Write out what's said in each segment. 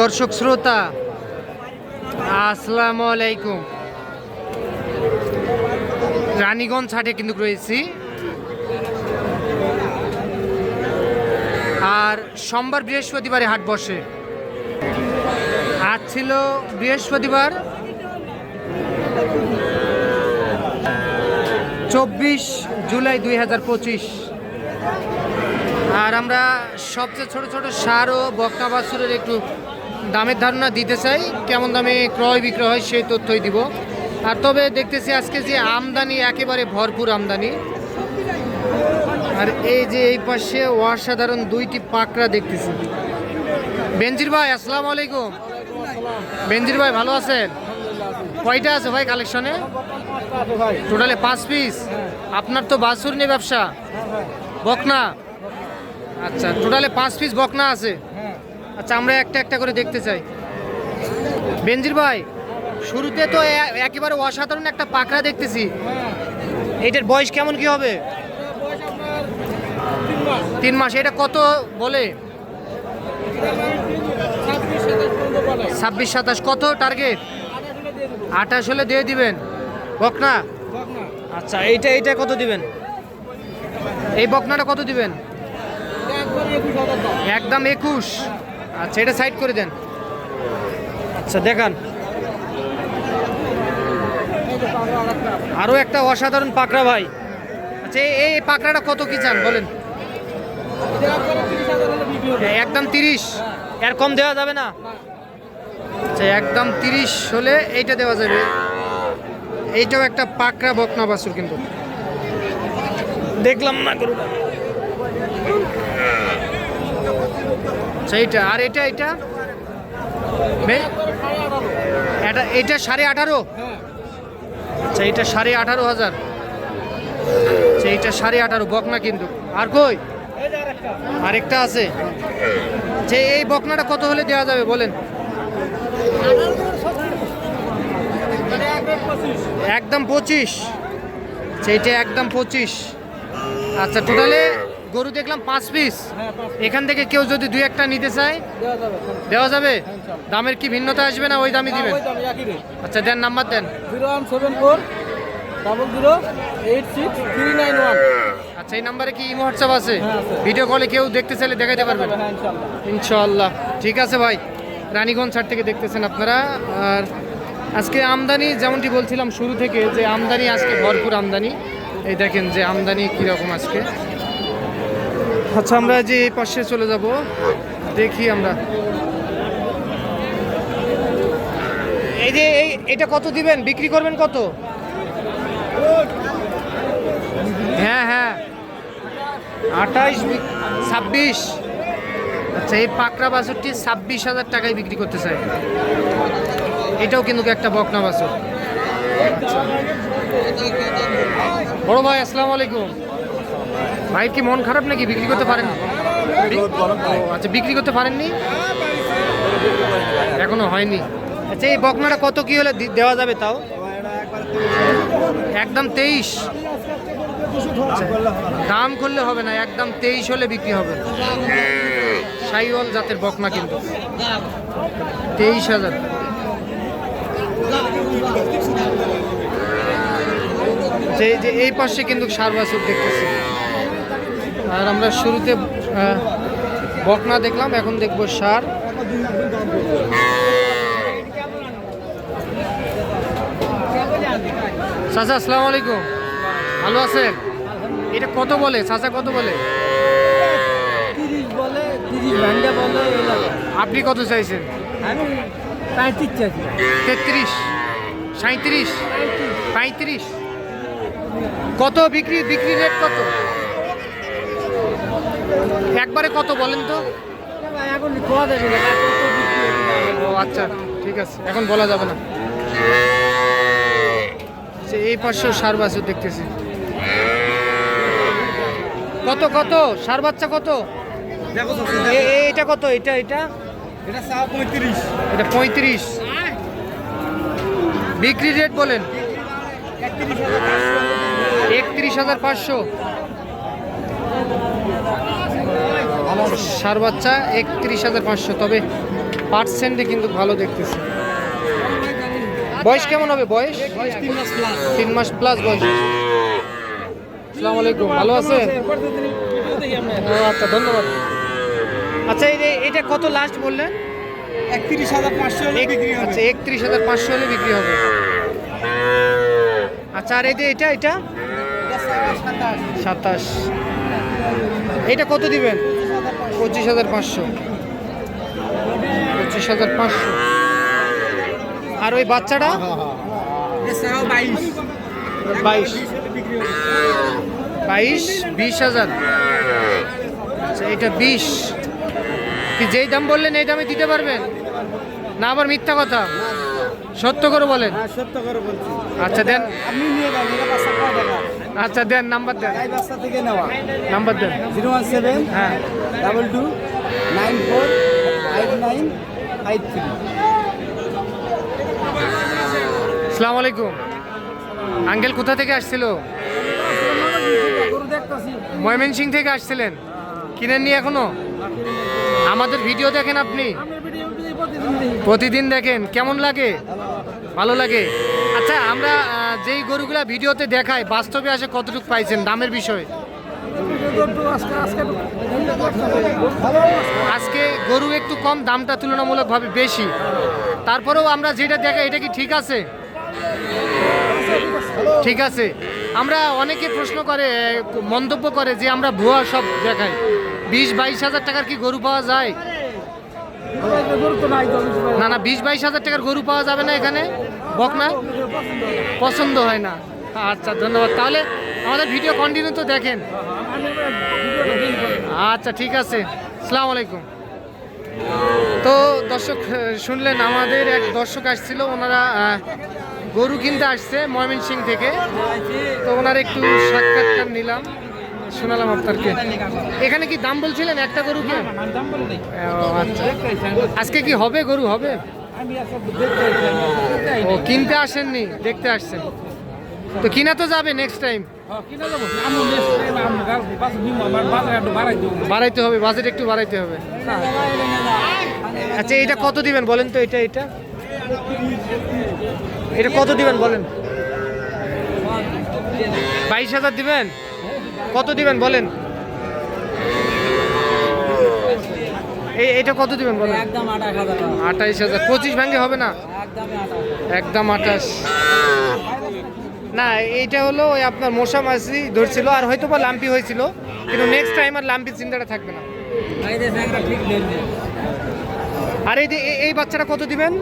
দর্শক শ্রোতা, আসসালামু আলাইকুম। রানীগঞ্জ হাটে কিন্তু রয়েছি। আর সোমবার বৃহস্পতিবারে হাট বসে। আজ ছিল বৃহস্পতিবার। চব্বিশ জুলাই দুই হাজার পঁচিশ। আর আমরা সবচেয়ে ছোট ছোট সার ও বকনা বাছুরের একটু দামের ধারণা দিতে চাই, কেমন দামে ক্রয় বিক্রয় হয় সেই তথ্যই দিব। আর তবে দেখতেছি আজকে যে আমদানি একেবারে ভরপুর আমদানি। আর এই যে এই পাশে অসাধারণ দুইটি পাকড়া দেখতেছি। বেনজির ভাই, আসসালামু আলাইকুম। বেনজির ভাই, ভালো আছেন? কয়টা আছে ভাই কালেকশনে টোটালে পাঁচ পিস আপনার তো বাছুর নিয়ে ব্যবসা। বকনা? আচ্ছা টোটালে পাঁচ পিস বকনা আছে। আচ্ছা আমরা একটা একটা করে দেখতে চাই। বেনজির ভাই, শুরুতে তো একেবারে অসাধারণ একটা পাকড়া দেখতেছি। এটার বয়স কেমন কি হবে? তিন মাস। এটা কত বলে? ছাব্বিশ, সাতাশ। কত টার্গেট আঠাশ হলে দিয়ে দিবেন। বকনা? আচ্ছা এইটা এইটা কত দিবেন? এই বকনাটা কত দিবেন? একদম একুশ। আচ্ছা এটা সাইড করে দেন। আচ্ছা দেখান। আরও একটা অসাধারণ পাকড়া ভাই। আচ্ছা এই- পাকড়াটা কত কি চান বলেন। একদম তিরিশ। এর কম দেওয়া যাবে না। আচ্ছা একদম তিরিশ হলে এইটা দেওয়া যাবে। এইটাও একটা পাকড়া বকনা বাছুর কিন্তু। দেখলাম না গরুটা। আচ্ছা এইটা আর এটা এটা? এটা এটা সাড়ে আঠারো? আচ্ছা এটা সাড়ে আঠারো হাজার। আচ্ছা সাড়ে আঠারো, বকনা কিন্তু। আর কই? আরেকটা আছে। যে এই বকনাটা কত হলে দেওয়া যাবে, বলেন? একদম পঁচিশ। সেইটা একদম পঁচিশ। আচ্ছা টোটালে গরু দেখলাম পাঁচ পিস এখান থেকে কেউ যদি দুই একটা নিতে চায় দেওয়া যাবে দামের কি ভিন্নতা আসবে না ওই দামই দিবেন? আচ্ছা দেন নাম্বার দেন। Zero one seven four double zero eight six three nine one. আচ্ছা এই নাম্বারে কি ইমো হোয়াটসঅ্যাপ আছে? হ্যাঁ, ভিডিও কলে কেউ দেখতে চাইলে দেখাতে পারবেন। হ্যাঁ ইনশাল্লাহ ইনশাআল্লাহ। ঠিক আছে ভাই। রানীগঞ্জ ছাড় থেকে দেখতেছেন আপনারা। আর আজকে আমদানি যেমনটি বলছিলাম শুরু থেকে যে আমদানি আজকে ভরপুর আমদানি। এই দেখেন যে আমদানি কীরকম আজকে। আচ্ছা আমরা যে পাশে চলে যাব, দেখি আমরা। এই যে, এই, এটা কত দিবেন? বিক্রি করবেন কত? হ্যাঁ হ্যাঁ। আঠাইশ ছাব্বিশ। আচ্ছা এই পাকড়া বাছুরটি ছাব্বিশ হাজার টাকায় বিক্রি করতে চাই এটাও কিন্তু একটা বকনা বাছুর। আচ্ছা। বড় ভাই, আসসালামু আলাইকুম। ভাই কি মন খারাপ নাকি? বিক্রি করতে পারেন? আচ্ছা বিক্রি করতে পারেননি? এখনও হয়নি। আচ্ছা এই বকনাটা কত কি হলে দেওয়া যাবে তাও? একদম তেইশ। আচ্ছা, দাম করলে হবে না একদম তেইশ হলে বিক্রি হবে। সাইওয়াল জাতের বকনা কিন্তু। তেইশ হাজার। যে যে এই পাশে কিন্তু সার দেখতেছি। আর আমরা শুরুতে বকনা দেখলাম এখন দেখব সার। চাচা আসসালামু আলাইকুম। ভালো আছেন? এটা কত বলে? চাচা কত বলে? আপনি কত চাইছেন? তেত্রিশ। সাঁত্রিশ পঁয়ত্রিশ। কত বিক্রি? বিক্রি রেট কত? একবারে কত বলেন তো? ও আচ্ছা ঠিক আছে। এখন বলা যাবে না। এই পাশে সার বাছুর দেখতেছি। কত কত? সার বাচ্চা কত? এটা কত? এটা এটা? এটা পঁয়ত্রিশ এটা পঁয়ত্রিশ। বিক্রি রেট বলেন। একত্রিশ হাজার পাঁচশো। সার বাচ্চা একত্রিশ হাজার পাঁচশো। তবে পার্সেন্টে কিন্তু ভালো দেখতেছি। বয়স কেমন হবে? বয়স? তিন মাস প্লাস তিন মাস প্লাস বয়স। আসসালামু আলাইকুম। ভালো আছেন? ও আচ্ছা ধন্যবাদ। আচ্ছা এই যে- এটা কত লাস্ট বললেন? একত্রিশ হাজার পাঁচশো বিক্রি হবে। আচ্ছা একত্রিশ হাজার পাঁচশো হলে বিক্রি হবে। আচ্ছা আর এই যে এটা এটা? সাতাশ। এটা কত দিবেন? পঁচিশ হাজার পাঁচশো। পঁচিশ হাজার পাঁচশো। আর ওই বাচ্চাটা? বাইশ। বাইশ। বাইশ বিশ হাজার। আচ্ছা এটা বিশ। কি যেই দাম বললেন এই দামে দিতে পারবেন? না আবার মিথ্যা কথা। সত্য করে বলেন। হ্যাঁ সত্য করে বলছি। আচ্ছা দেন। আপনি নিয়ে আচ্ছা দেন নাম্বার দেন। থেকে নেওয়া। নাম্বার দেন। জিরো ওয়ান সেভেন হ্যাঁ। Double two nine four five nine five three. সালাম আলাইকুম। আঙ্কেল কোথা থেকে আসছিল? ময়মনসিং থেকে আসছিলেন। কিনেননি এখনও? আমাদের ভিডিও দেখেন আপনি। প্রতিদিন দেখেন। কেমন লাগে? ভালো লাগে? আচ্ছা আমরা যেই গরুগুলা ভিডিওতে দেখায়, বাস্তবে আসে কতটুকু পাইছেন, দামের বিষয়ে? আজকে গরু একটু কম, দামটা তুলনামূলকভাবে বেশি। তারপরেও আমরা যেটা দেখাই, এটা কি ঠিক আছে? ঠিক আছে। আমরা অনেকে প্রশ্ন করে মন্তব্য করে যে আমরা ভুয়া সব দেখাই। বিশ বাইশ হাজার টাকার কি গরু পাওয়া যায়? না না, বিশ বাইশ হাজার টাকার গরু পাওয়া যাবে না এখানে। বকনা পছন্দ হয় না। আচ্ছা ধন্যবাদ। তাহলে আমাদের ভিডিও কন্টিনিউ তো দেখেন। আচ্ছা ঠিক আছে। সালাম আলাইকুম। তো দর্শক শুনলেন, আমাদের এক দর্শক আসছিল, ওনারা গরু কিনতে আসছে ময়মনসিং থেকে। তো ওনার একটু সাক্ষাৎকার নিলাম। শোনালাম আপনাকে। এখানে কি দাম বলছিলেন একটা গরুকে ও, আচ্ছা। আজকে কি হবে গরু হবে? ও কিনতে আসেননি দেখতে আসছেন। তো কিনা তো যাবে নেক্সট টাইম বাড়াইতে হবে বাজেট একটু বাড়াইতে হবে। আচ্ছা এটা কত দিবেন বলেন তো এটা এটা? এটা কত দিবেন বলেন? বাইশ হাজার দিবেন? কত দিবেন বলেন? এই এটা কত দিবেন বলেন? একদম আঠাশ হাজার টাকা। আঠাইশ হাজার। পঁচিশ ভাঙ্গে হবে না? একদম আঠাশ। না এইটা হলো ওই আপনার মশা মাছি ধরছিল আর হয়তো বা লাম্পি হয়েছিল কিন্তু নেক্সট টাইম আর লাম্পি চিন্তাটা থাকবে না। আর এই যে এই বাচ্চাটা কত দিবেন?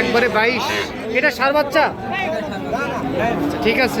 একবারে বাইশ। এটা সার বাচ্চা। ঠিক আছে।